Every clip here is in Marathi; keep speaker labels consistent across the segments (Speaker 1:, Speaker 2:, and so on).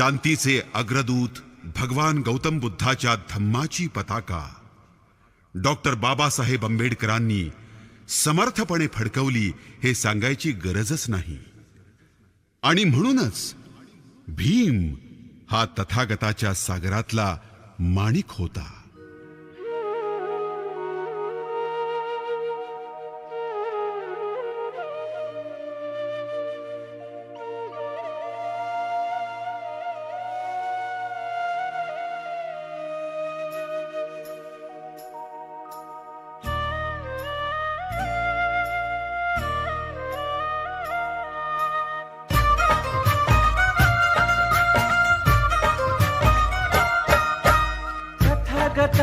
Speaker 1: शांतीचे अग्रदूत भगवान गौतम बुद्धाच्या धम्माची पताका. डॉक्टर बाबासाहेब आंबेडकरांनी समर्थपणे फडकवली हे सांगायची गरजच नाही. आणि म्हणूनच भीम हा तथागताच्या सागरातला माणिक होता.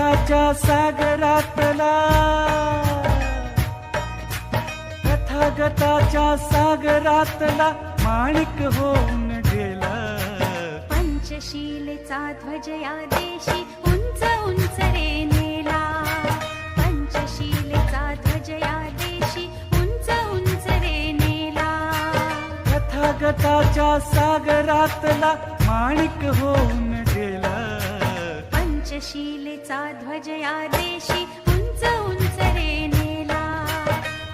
Speaker 2: तथागताच्या सागरातला. तथागताच्या सागरातला माणिक होऊन गेला.
Speaker 3: पंचशीलेचा ध्वज या देशी उंच उंच रे नेला. पंचशीलेचा ध्वज या देशी उंच उंच रे नेला.
Speaker 2: तथागताच्या सागरातला माणिक होऊन गेला.
Speaker 3: पंचशीलेचा ध्वज या देशी उंच उंच रे नेला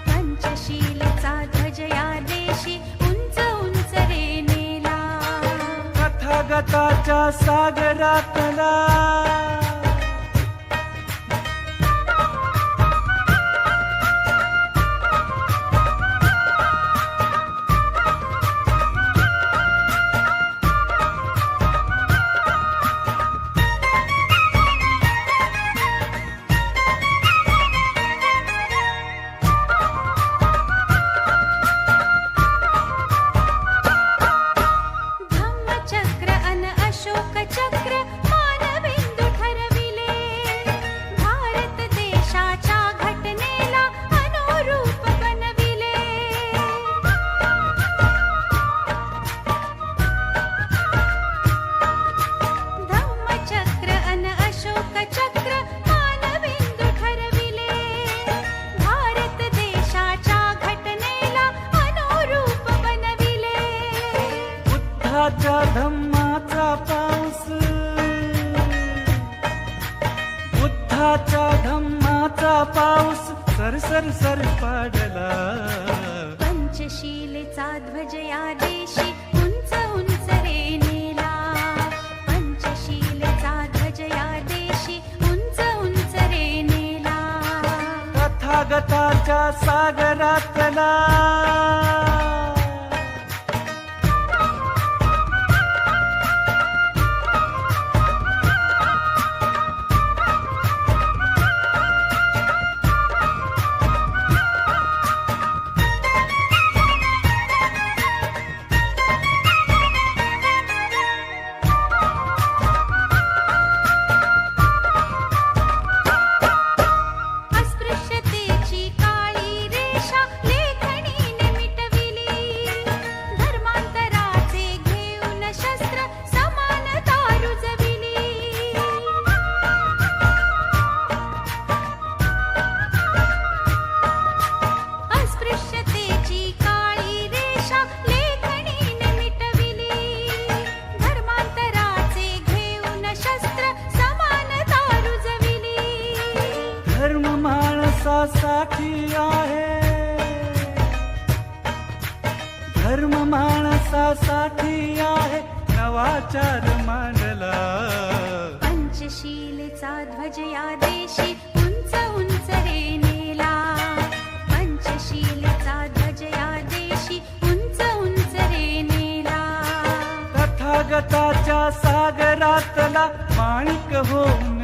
Speaker 3: पंचशीलेचा ध्वज या देशी उंच उंच रे नेला
Speaker 2: कथागताच्या सागरातला. पाऊस सर सर सर पाडला.
Speaker 3: पंचशीलेचा ध्वज या देशी उंच उंच रे नेला पंचशीलेचा ध्वज या देशी उंच उंच रे नेला
Speaker 2: तथागताच्या सागरातला माणसासाठी आहे. धर्म माणसासाठी आहे. नवाचार मांडला
Speaker 3: पंचशीलेचा ध्वज या देशी उंच उंच रे नेला पंचशीलेचा ध्वज या देशी उंच उंच रे नेला
Speaker 2: तथागताच्या सागरातला माणिक होऊन